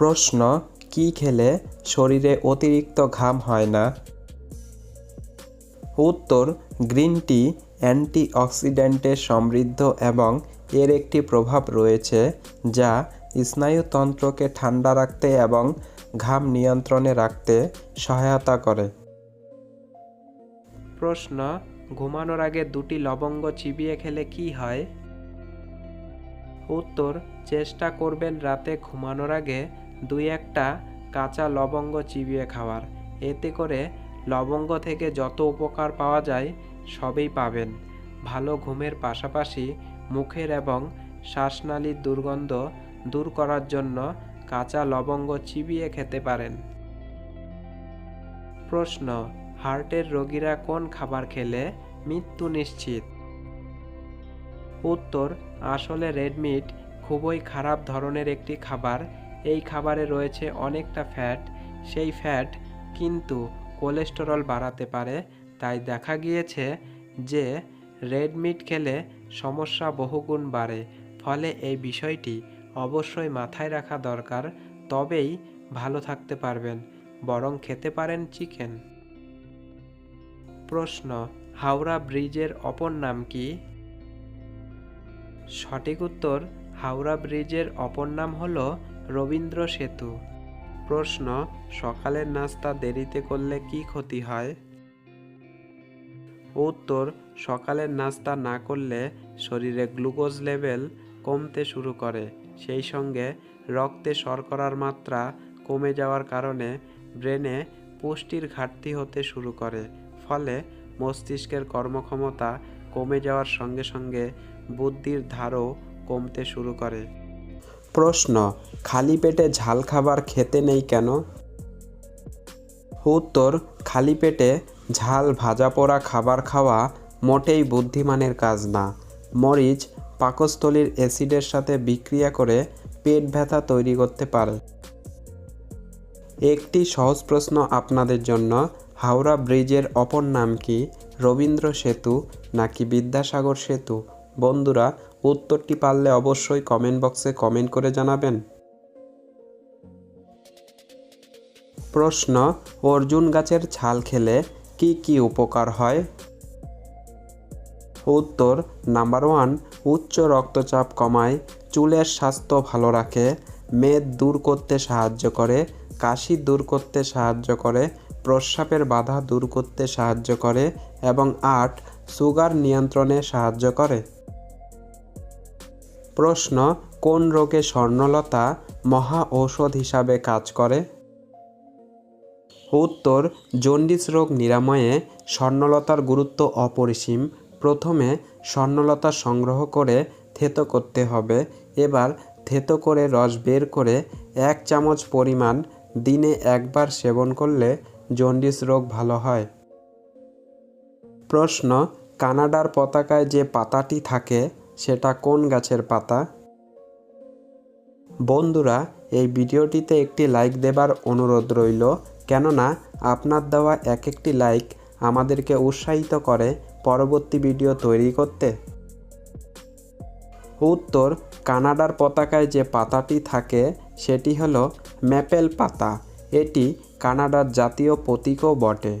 প্রশ্ন, কি খেলে শরীরে অতিরিক্ত ঘাম হয় না? উত্তর, গ্রিন টি, অ্যান্টিঅক্সিডেন্টে সমৃদ্ধ এবং এর একটি প্রভাব রয়েছে, যা স্নায়ুতন্ত্রকে ঠান্ডা রাখতে এবং ঘাম নিয়ন্ত্রণে রাখতে সহায়তা করে। প্রশ্ন, ঘুমানোর আগে দুটি লবঙ্গ চিবিয়ে খেলে কি হয়? উত্তর, চেষ্টা করবেন রাতে ঘুমানোর আগে দুই একটা কাঁচা লবঙ্গ চিবিয়ে খাওয়ার। এতে করে লবঙ্গ থেকে যত উপকার পাওয়া যায়, সবই পাবেন। ভালো ঘুমের পাশাপাশি মুখের এবং শ্বাসনালীর দুর্গন্ধ দূর করার জন্য কাঁচা লবঙ্গ চিবিয়ে খেতে পারেন। প্রশ্ন, হার্টের রোগীরা কোন খাবার খেলে মৃত্যু নিশ্চিত? উত্তর, আসলে রেড মিট খুবই খারাপ ধরনের একটি খাবার এই খাবারে রয়েছে অনেকটা ফ্যাট সেই ফ্যাট কিন্তু কোলেস্টেরল বাড়াতে পারে। তাই দেখা গিয়েছে যে রেড মিট খেলে সমস্যা বহুগুণ বাড়ে। ফলে এই বিষয়টি অবশ্যই মাথায় রাখা দরকার, তবেই ভালো থাকতে পারবেন, বরং খেতে পারেন চিকেন প্রশ্ন, হাওড়া ব্রিজের অপর নাম কি? সঠিক উত্তর, হাওড়া ব্রিজের অপর নাম হল রবীন্দ্র সেতু। প্রশ্ন, সকালের নাস্তা দেরিতে করলে কি ক্ষতি হয়? উত্তর, সকালের নাস্তা না করলে শরীরে গ্লুকোজ লেভেল কমতে শুরু করে। সেই সঙ্গে রক্তে শর্করার মাত্রা কমে যাওয়ার কারণে ব্রেনে পুষ্টির ঘাটতি হতে শুরু করে। ফলে মস্তিষ্কের কর্মক্ষমতা কমে যাওয়ার সঙ্গে সঙ্গে বুদ্ধির ধারও কমতে শুরু করে। প্রশ্ন, খালি পেটে ঝাল খাবার খেতে নেই কেন? উত্তর, খালি পেটে ঝাল ভাজা পোড়া খাবার খাওয়া মোটেই বুদ্ধিমানের কাজ না। মরিচ পাকস্থলীর অ্যাসিডের সাথে বিক্রিয়া করে পেট ব্যথা তৈরি করতে পারে। একটি সহজ প্রশ্ন আপনাদের জন্য, হাওড়া ব্রিজের অপর নাম কি? রবীন্দ্র সেতু নাকি বিদ্যাসাগর সেতু? বন্ধুরা, উত্তরটি পারলে অবশ্যই কমেন্ট বক্সে কমেন্ট করে জানাবেন। প্রশ্ন, অর্জুন গাছের ছাল খেলে কি কি উপকার হয়? উত্তর নাম্বার ওয়ান উচ্চ রক্তচাপ কমায়, চুলের স্বাস্থ্য ভালো রাখে, মেদ দূর করতে সাহায্য করে, কাশি দূর করতে সাহায্য করে, প্রস্রাবের বাধা দূর করতে সাহায্য করে, এবং আট সুগার নিয়ন্ত্রণে সাহায্য করে। প্রশ্ন, কোন রোগে স্বর্ণলতা মহা ঔষধ হিসাবে কাজ করে? উত্তর জন্ডিস রোগ নিরাময়ে স্বর্ণলতার গুরুত্ব অপরিসীম। প্রথমে স্বর্ণলতা সংগ্রহ করে থেতো করতে হবে। এবার থেতো করে রস বের করে এক চামচ পরিমাণ দিনে একবার সেবন করলে জন্ডিস রোগ ভালো হয়। প্রশ্ন, কানাডার পতাকায় যে পাতাটি থাকে সেটা কোন গাছের পাতা? বন্ধুরা, এই ভিডিওটিতে একটি লাইক দেবার অনুরোধ রইল, কেননা আপনার দেওয়া এক একটি লাইক আমাদেরকে উৎসাহিত করে পরবর্তী ভিডিও তৈরি করতে। উত্তর, কানাডার পতাকায় যে পাতাটি থাকে, সেটি হলো ম্যাপেল পাতা। এটি কানাডার জাতীয় প্রতীকও বটে।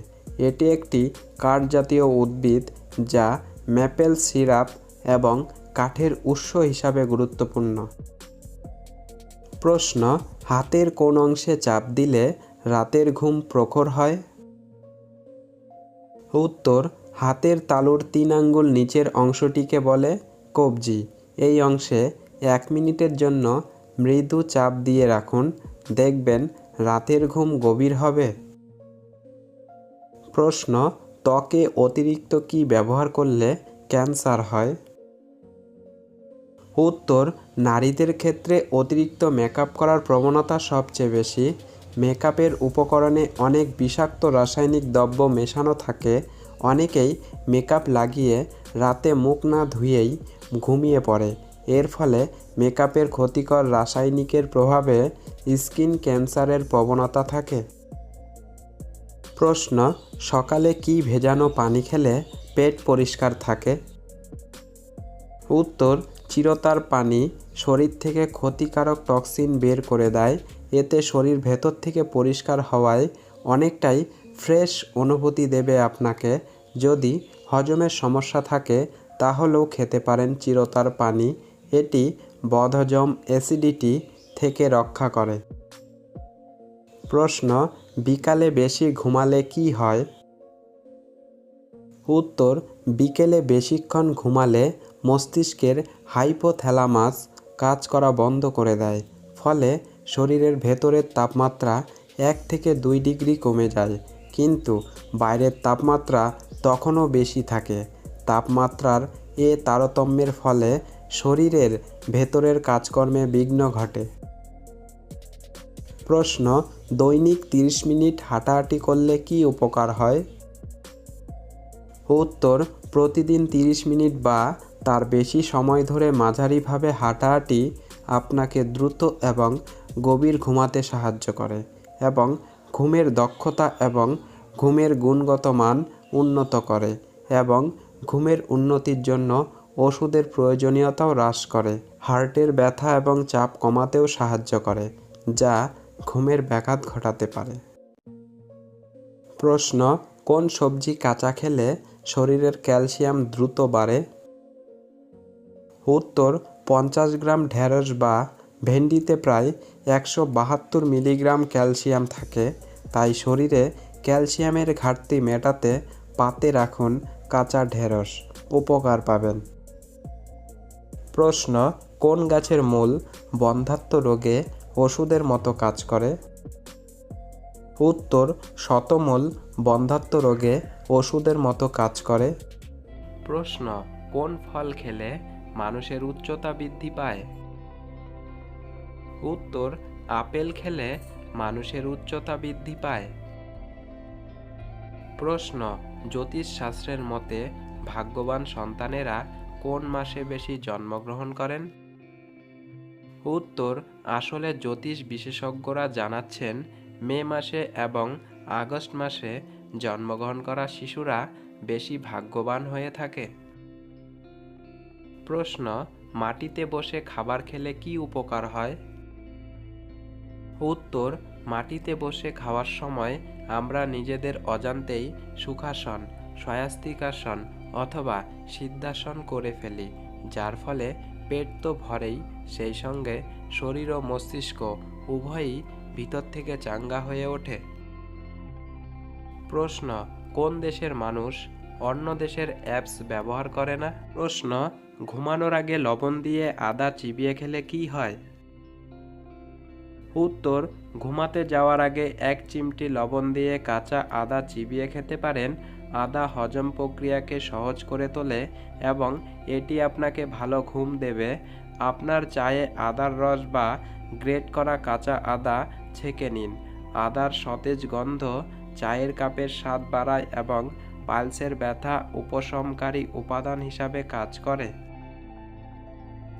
এটি একটি কাঠ জাতীয় উদ্ভিদ যা ম্যাপেল সিরাপ এবং কাঠের উৎস হিসাবে গুরুত্বপূর্ণ। প্রশ্ন, হাতের কোন অংশে চাপ দিলে রাতের ঘুম প্রখর হয়? উত্তর, হাতের তালুর তিন আঙ্গুল নিচের অংশটিকে বলে কবজি। এই অংশে এক মিনিটের জন্য মৃদু চাপ দিয়ে রাখুন। দেখবেন রাতের ঘুম গভীর হবে। প্রশ্ন, ত্বকে অতিরিক্ত কি ব্যবহার করলে ক্যান্সার হয়? উত্তর, নারীদের ক্ষেত্রে অতিরিক্ত মেকআপ করার প্রবণতা সবচেয়ে বেশি। মেকআপের উপকরণে অনেক বিষাক্ত রাসায়নিক দ্রব্য মেশানো থাকে। অনেকেই মেকআপ লাগিয়ে রাতে মুখ না ধুয়েই ঘুমিয়ে পড়ে। এর ফলে মেকআপের ক্ষতিকর রাসায়নিকের প্রভাবে স্কিন ক্যান্সারের প্রবণতা থাকে। প্রশ্ন, সকালে কি ভেজানো পানি খেলে পেট পরিষ্কার থাকে? উত্তর চিরতার পানি শরীর থেকে ক্ষতিকারক টক্সিন বের করে দেয়। এতে শরীর ভেতর থেকে পরিষ্কার হওয়ায় অনেকটাই ফ্রেশ অনুভূতি দেবে আপনাকে। যদি হজমের সমস্যা থাকে, তাহলেও খেতে পারেন চিরতার পানি। এটি বদহজম অ্যাসিডিটি থেকে রক্ষা করে। প্রশ্ন, বিকালে বেশি ঘুমালে কি হয়? উত্তর, বিকেলে বেশিক্ষণ ঘুমালে মস্তিষ্কের হাইপোথ্যালামাস কাজ করা বন্ধ করে দেয়, ফলে শরীরের ভেতরের তাপমাত্রা এক থেকে দুই ডিগ্রি কমে যায়। কিন্তু বাইরের তাপমাত্রা তখনও বেশি থাকে। তাপমাত্রার এ তারতম্যের ফলে শরীরের ভেতরের কাজকর্মে বিঘ্ন ঘটে। প্রশ্ন, দৈনিক তিরিশ মিনিট হাঁটাহাঁটি করলে কি উপকার হয়? উত্তর, প্রতিদিন তিরিশ মিনিট বা তার বেশি সময় ধরে মাঝারিভাবে হাঁটাহাঁটি আপনাকে দ্রুত এবং গভীর ঘুমাতে সাহায্য করে এবং ঘুমের দক্ষতা এবং ঘুমের গুণগত মান উন্নত করে এবং ঘুমের উন্নতির জন্য ওষুধের প্রয়োজনীয়তাও হ্রাস করে। হার্টের ব্যথা এবং চাপ কমাতেও সাহায্য করে, যা ঘুমের ব্যাঘাত ঘটাতে পারে। প্রশ্ন, কোন সবজি কাঁচা খেলে শরীরের ক্যালসিয়াম দ্রুত বাড়ে? উত্তর পঞ্চাশ গ্রাম ঢ্যাঁড়স বা ভেন্ডিতে প্রায় একশো বাহাত্তর মিলিগ্রাম ক্যালসিয়াম থাকে, তাই শরীরে ক্যালসিয়ামের ঘাটতি মেটাতে পাতে রাখুন কাঁচা ঢেঁড়স। উপকার পাবেন। প্রশ্ন, কোন গাছের মূল বন্ধাত্ম রোগে ওষুধের মতো কাজ করে? উত্তর, শতমূল বন্ধাত্ম রোগে ওষুধের মতো কাজ করে। প্রশ্ন, কোন ফল খেলে মানুষের উচ্চতা বৃদ্ধি পায়। উত্তর, আপেল খেলে মানুষের উচ্চতা বৃদ্ধি পায়। প্রশ্ন, জ্যোতিষশাস্ত্রের মতে ভাগ্যবান সন্তানেরা কোন মাসে বেশি জন্মগ্রহণ করেন? উত্তর, আসলে জ্যোতিষ বিশেষজ্ঞরা জানাচ্ছেন, মে মাসে এবং আগস্ট মাসে জন্মগ্রহণ করা শিশুরা বেশি ভাগ্যবান হয়ে থাকে। প্রশ্ন, মাটিতে বসে খাবার খেলে কি উপকার হয়? উত্তর, মাটিতে বসে খাওয়ার সময় আমরা নিজেদের অজান্তেই সুখাসন স্বয়াস্তিকাসন অথবা সিদ্ধাসন করে ফেলি, যার ফলে পেট তো ভরেই, সেই সঙ্গে শরীর ও মস্তিষ্ক উভয়ই ভিতর থেকে চাঙ্গা হয়ে ওঠে। প্রশ্ন, কোন দেশের মানুষ অন্য দেশের অ্যাপস ব্যবহার করে না? প্রশ্ন ঘুমানোর আগে লবণ দিয়ে আদা চিবিয়ে খেলে কি হয়? উত্তর, ঘুমাতে যাওয়ার আগে এক চিমটি লবণ দিয়ে কাঁচা আদা চিবিয়ে খেতে পারেন। আদা হজম প্রক্রিয়াকে সহজ করে তোলে এবং এটি আপনাকে ভালো ঘুম দেবে। আপনার চায়ে আদার রস বা গ্রেট করা কাঁচা আদা ছেঁকে নিন। আদার সতেজ গন্ধ, চায়ের কাপের স্বাদ বাড়ায় এবং পালসের ব্যথা উপশমকারী উপাদান হিসাবে কাজ করে।